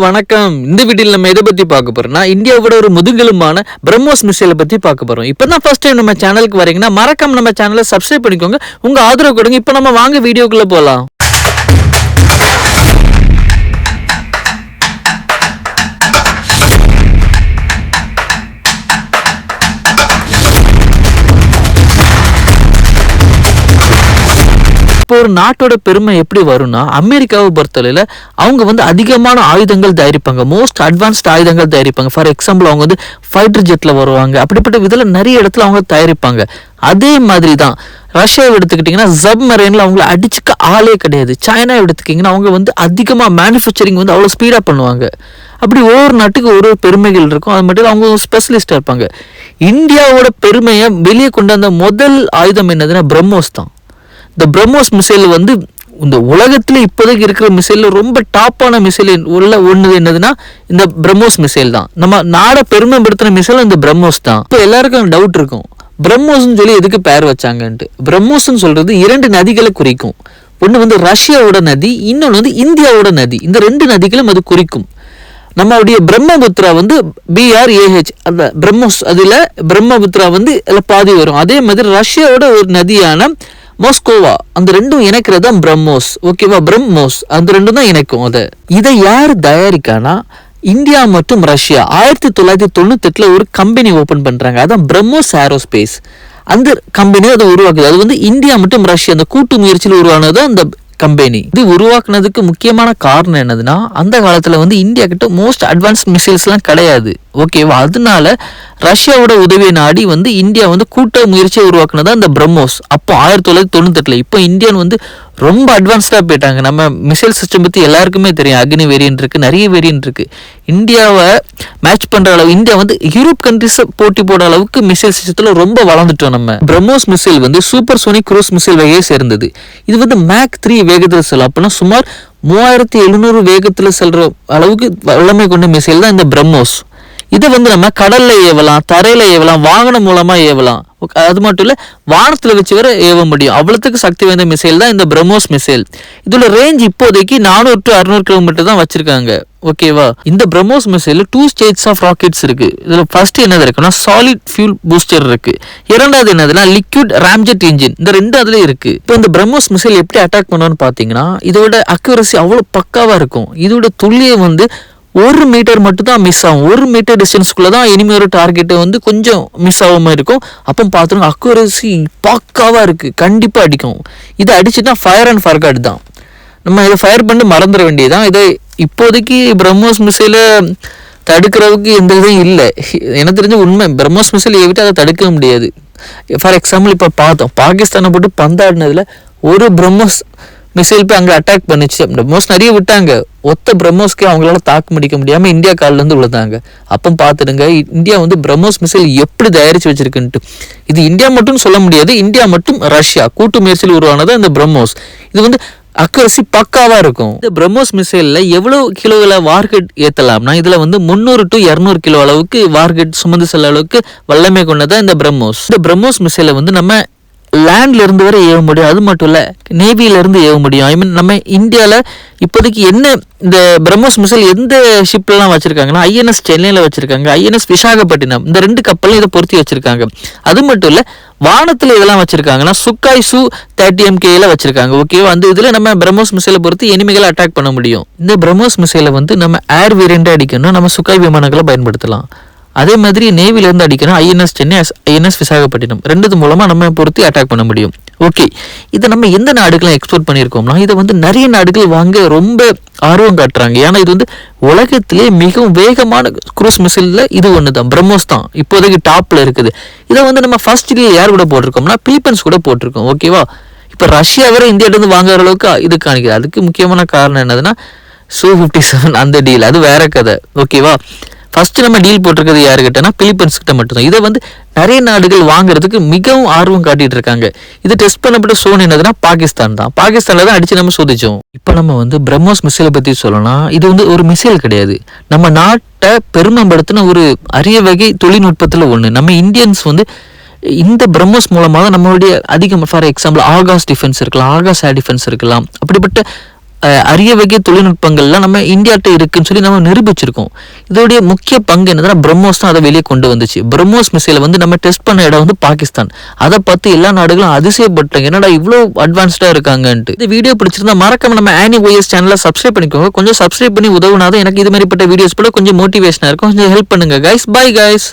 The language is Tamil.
வணக்கம். இந்த வீடியோல நம்ம எதை பத்தி பார்க்க போறோம்னா இந்தியாவோட ஒரு முதுகெலும்பான பிரம்மோஸ் மிசைலை பத்தி பார்க்க போறோம். இப்போ தான் ஃபஸ்ட் டைம் நம்ம சேனலுக்கு வரீங்கன்னா மறக்காம நம்ம சேனலை சப்ஸ்கிரைப் பண்ணிக்கோங்க. உங்க ஆதரவு கொடுங்க. இப்போ நம்ம வாங்க வீடியோக்குள்ள போலாம். இப்போ ஒரு நாட்டோட பெருமை எப்படி வரும்னா அமெரிக்காவை பொறுத்தவரையில் அவங்க வந்து அதிகமான ஆயுதங்கள் தயாரிப்பாங்க. மோஸ்ட் அட்வான்ஸ்ட் ஆயுதங்கள் தயாரிப்பாங்க. ஃபார் எக்ஸாம்பிள் அவங்க வந்து ஃபைட்டர் ஜெட்டில் வருவாங்க. அப்படிப்பட்ட விதத்தில் நிறைய இடத்துல அவங்க தயாரிப்பாங்க. அதே மாதிரி தான் ரஷ்யாவை எடுத்துக்கிட்டிங்கன்னா சப்மரைனில் அவங்கள அடிச்சுக்க ஆளே கிடையாது. சைனா எடுத்துக்கிட்டிங்கன்னா அவங்க வந்து அதிகமாக மேனுஃபேக்சரிங் வந்து அவ்வளோ ஸ்பீடாக பண்ணுவாங்க. அப்படி ஒவ்வொரு நாட்டுக்கு ஒரு ஒரு பெருமைகள் இருக்கும். அது மட்டும் அவங்க ஸ்பெஷலிஸ்டாக இருப்பாங்க. இந்தியாவோட பெருமையை வெளியே கொண்டு வந்த முதல் ஆயுதம் என்னதுன்னா பிரம்மோஸ் தான். இந்த பிரம்மோஸ் மிசைல் வந்து இந்த உலகத்தில் இப்போதைக்கு இருக்கிற மிசைலில் ரொம்ப டாப்பான மிசைல் உள்ள ஒன்று என்னதுன்னா இந்த பிரம்மோஸ் மிசைல் தான். நம்ம நாடை பெருமைப்படுத்தின மிசைல் இந்த பிரம்மோஸ் தான். இப்போ எல்லாருக்கும் டவுட் இருக்கும். பிரம்மோஸ்னு சொல்லி எதுக்கு பேர் வச்சாங்கன்ட்டு. பிரம்மோஸ்னு சொல்கிறது இரண்டு நதிகளை குறிக்கும். ஒன்று வந்து ரஷ்யாவோட நதி இன்னொன்று வந்து இந்தியாவோட நதி. இந்த ரெண்டு நதிகளும் அது குறிக்கும். நம்மளுடைய பிரம்மபுத்ரா வந்து பிஆர்ஏஹெச் அந்த பிரம்மோஸ் அதில் பிரம்மபுத்ரா வந்து அதில் பாதி வரும். அதே மாதிரி ரஷ்யாவோட ஒரு நதியான மோஸ்கோவா அந்த ரெண்டும் இணைக்கிறது தான் பிரம்மோஸ். ஓகேவா பிரம்மோஸ். அந்த ரெண்டும் தான் இணைக்கும் அதை. இதை யார் தயாரிக்கானா? இந்தியா மற்றும் ரஷ்யா. ஆயிரத்தி தொள்ளாயிரத்தி தொண்ணூத்தெட்டில் ஒரு கம்பெனி ஓப்பன் பண்ணுறாங்க அதான் பிரம்மோஸ் ஏரோஸ்பேஸ் அந்த கம்பெனி அதை உருவாக்குது. அது வந்து இந்தியா மற்றும் ரஷ்யா அந்த கூட்டு முயற்சியில் உருவானது தான் அந்த கம்பெனி இது உருவாக்குனதுக்கு முக்கியமான காரணம் என்னதுன்னா அந்த காலத்தில் வந்து இந்தியா கிட்ட மோஸ்ட் அட்வான்ஸ் மிசைல்ஸ்லாம் கிடையாது. ஓகேவா அதனால ரஷ்யாவோட உதவியை நாடி வந்து இந்தியா வந்து கூட்ட முயற்சியை உருவாக்குனது அந்த பிரம்மோஸ். அப்போ ஆயிரத்தி தொள்ளாயிரத்தி தொண்ணூத்தெட்டில் இப்போ இந்தியன் வந்து ரொம்ப அட்வான்ஸ்டாக போயிட்டாங்க. நம்ம மிசைல் சிஸ்டம் பற்றி எல்லாருக்குமே தெரியும். அக்னி வேரியன்ட் இருக்குது நிறைய வேரியன்ட் இருக்குது இந்தியாவை மேட்ச் பண்ணுற அளவு இந்தியா வந்து யூரோப் கண்ட்ரிஸை போட்டி போடுற அளவுக்கு மிசைல் சிஸ்டத்தில் ரொம்ப வளர்ந்துட்டோம் நம்ம. பிரம்மோஸ் மிசைல் வந்து சூப்பர் சோனிக் குரூஸ் மிசைல் வகையை சேர்ந்தது. இது வந்து மேக் த்ரீ வேகத்தில் செல்லும். அப்படின்னா சுமார் மூவாயிரத்தி எழுநூறு வேகத்தில் செல்கிற அளவுக்கு வல்லமை கொண்ட மிசைல் தான் இந்த பிரம்மோஸ். இதை வந்து நம்ம கடல்ல ஏவலாம் தரையில ஏவலாம் வாகனம் மூலமா ஏவலாம். அது மட்டும் இல்ல வானத்துல வச்சு வர ஏவ முடியும். அவ்வளவுக்கு சக்தி வாய்ந்த மிசைல் தான் இந்த பிரம்மோஸ் மிசைல் இதோட ரேஞ்ச் இப்போதைக்கு நானூறு டு அறுநூறு கிலோமீட்டர் தான் வச்சிருக்காங்க. ஓகேவா இந்த BrahMos missile two states of rockets இருக்கு. இதுல ஃபர்ஸ்ட் என்னது இருக்குன்னா சாலிட் ஃபியூல் பூஸ்டர் இருக்கு. இரண்டாவது என்னதுன்னா லிக்விட் ராம்ஜெட் இன்ஜின் இந்த ரெண்டு அதுல இருக்கு. இப்போ இந்த பிரம்மோஸ் மிசைல் எப்படி அட்டாக் பண்ணுவோம்னு பாத்தீங்கன்னா இதோட அக்யூரசி அவ்வளவு பக்காவா இருக்கும். இதோட துல்லியம் வந்து ஒரு மீட்டர் மட்டும் தான் மிஸ் ஆகும். ஒரு மீட்டர் டிஸ்டன்ஸ்க்குள்ள தான் இனிமேல் டார்கெட்டு வந்து கொஞ்சம் மிஸ் ஆகாமல் இருக்கும். அப்போ பார்த்துருங்க அக்குரசி பக்காவாக இருக்குது கண்டிப்பாக அடிக்கும். இதை அடிச்சுட்டா ஃபயர் அண்ட் ஃபர்காட் தான். நம்ம இதை ஃபயர் பண்ணி மறந்துட வேண்டியதுதான். இதை இப்போதைக்கு பிரம்மோஸ் மிசைலை தடுக்கிறதுக்கு எந்த இதுவும் இல்லை. எனக்கு தெரிஞ்ச உண்மை பிரம்மோஸ் மிசைல் ஏவிட்டு அதை தடுக்க முடியாது. ஃபார் எக்ஸாம்பிள் இப்போ பார்த்தோம் பாகிஸ்தானை போட்டு பந்தாடினதில் ஒரு பிரம்மோஸ் மிசைல் போய் அங்கே அட்டாக் பண்ணிச்சு. பிரம்மோஸ் நிறைய விட்டாங்க. ஒத்த பிரம்மோஸ்க்கே அவங்களால தாக்கு முடிக்க முடியாமல் இந்தியா காலிலேருந்து விழுந்தாங்க அப்போ பார்த்துடுங்க இந்தியா வந்து பிரம்மோஸ் மிசைல் எப்படி தயாரித்து வச்சிருக்குன்ட்டு. இது இந்தியா மட்டும் சொல்ல முடியாது இந்தியா மட்டும் ரஷ்யா கூட்டு முயற்சியில் உருவானது இந்த பிரம்மோஸ். இது வந்து அக்குரசி பக்காவாக இருக்கும். இந்த பிரம்மோஸ் மிசைலில் எவ்வளோ கிலோவில் வார்கெட் ஏற்றலாம்னா இதில் வந்து முந்நூறு டு இரநூறு கிலோ அளவுக்கு வார்கெட் சுமந்து செல்ல அளவுக்கு வல்லமை கொண்டதான் இந்த பிரம்மோஸ். இந்த பிரம்மோஸ் மிசைலை வந்து நம்ம லேண்ட்லேருந்து வரை ஏவ முடியும். அது மட்டும் இல்லை நேவியில இருந்து ஏவ முடியும். ஐ மீன் நம்ம இந்தியாவில் இப்போதைக்கு என்ன இந்த பிரம்மோஸ் மிசைல் எந்த ஷிப்லாம் வச்சுருக்காங்கன்னா ஐஎன்எஸ் சென்னையில் வச்சுருக்காங்க. ஐஎன்எஸ் விசாகப்பட்டினம் இந்த ரெண்டு கப்பலும் இதை பொருத்தி வச்சுருக்காங்க. அது மட்டும் இல்லை வானத்தில் இதெல்லாம் வச்சுருக்காங்கன்னா சுக்காய் சு தேர்ட்டி எம்கேயில் வச்சுருக்காங்க. ஓகேவா அந்த இதில் நம்ம பிரம்மோஸ் மிசைலை பொறுத்து எனிமைகளை அட்டாக் பண்ண முடியும். இந்த பிரம்மோஸ் மிசைலை வந்து நம்ம ஏர் வேரியண்டா அடிக்கணும் நம்ம சுக்காய் விமானங்களை பயன்படுத்தலாம். அதே மாதிரி நேவிலேருந்து அடிக்கணும். INS Chennai INS Visakhapatnam. ரெண்டு மூலமாக நம்ம பொறுத்து அட்டாக் பண்ண முடியும். ஓகே இதை நம்ம எந்த நாடுகளும் எக்ஸ்போர்ட் பண்ணியிருக்கோம்னா இதை வந்து நிறைய நாடுகள் வாங்க ரொம்ப ஆர்வம் காட்டுறாங்க. ஏன்னா இது வந்து உலகத்திலே மிகவும் வேகமான குரூஸ் மிசிலில் இது ஒன்று தான் பிரம்மோஸ் தான். இப்போதைக்கு டாப்பில் இருக்குது. இதை வந்து நம்ம ஃபர்ஸ்ட் யார் கூட போட்டிருக்கோம்னா பீப்பன்ஸ் கூட போட்டிருக்கோம். ஓகேவா இப்போ ரஷ்யா வேற இந்தியாவிலேருந்து வாங்குற அளவுக்கு இது காணிக்குது. அதுக்கு முக்கியமான காரணம் என்னதுன்னா சூ ஃபிஃப்டி செவன் அந்த டீல் அது வேற கதை. ஓகேவா ஃபர்ஸ்ட் நம்ம டீல் போட்டிருக்கிறது யாருக்கிட்டனா பிலிப்பைன்ஸ் கிட்ட மட்டும்தான். இதை வந்து நிறைய நாடுகள் வாங்குறதுக்கு மிகவும் ஆர்வம் காட்டிட்டு இருக்காங்க. இது டெஸ்ட் பண்ணப்பட்ட சோன் என்னதுன்னா பாகிஸ்தான் தான். பாகிஸ்தான்ல தான் அடிச்சு நம்ம சோதிச்சோம். இப்போ நம்ம வந்து பிரம்மோஸ் மிசைலை பத்தி சொல்லலாம் இது வந்து ஒரு மிசைல் கிடையாது. நம்ம நாட்டை பெருமைப்படுத்தின ஒரு அரிய வகை தொழில்நுட்பத்துல ஒண்ணு. நம்ம இந்தியன்ஸ் வந்து இந்த பிரம்மோஸ் மூலமாக தான் நம்மளுடைய அதிகம் ஃபார் எக்ஸாம்பிள் ஆகாஷ் டிஃபென்ஸ் இருக்கலாம் ஆகாஷ் ஏர் டிஃபென்ஸ் இருக்கலாம். அப்படிப்பட்ட அரிய வகை தொழில்நுட்பங்கள்லாம் நம்ம இந்தியாட்ட இருக்குன்னு சொல்லி நம்ம நிரூபிச்சிருக்கோம். இதோடைய முக்கிய பங்கு என்னதுன்னா பிரம்மோஸ் தான் அதை வெளியே கொண்டு வந்துச்சு. பிரம்மோஸ் மிசைலை வந்து நம்ம டெஸ்ட் பண்ண இடம் வந்து பாகிஸ்தான். அதை பார்த்து எல்லா நாடுகளும் அதிசயப்பட்டாங்க. என்னடா இவ்வளோ அட்வான்ஸ்டாக இருக்காங்கன்ட்டு. இந்த வீடியோ பிடிச்சிருந்தா மறக்காம நம்ம ஆனி ஒய்எஸ் சேனலை சப்ஸ்கிரைப் பண்ணிக்கோங்க. கொஞ்சம் சப்ஸ்கிரைப் பண்ணி உதவுனாதான் எனக்கு இது மாதிரிப்பட்ட வீடியோஸ் கூட கொஞ்சம் மோட்டிவேஷனாக இருக்கும். கொஞ்சம் ஹெல்ப் பண்ணுங்க கைஸ் பை கைஸ்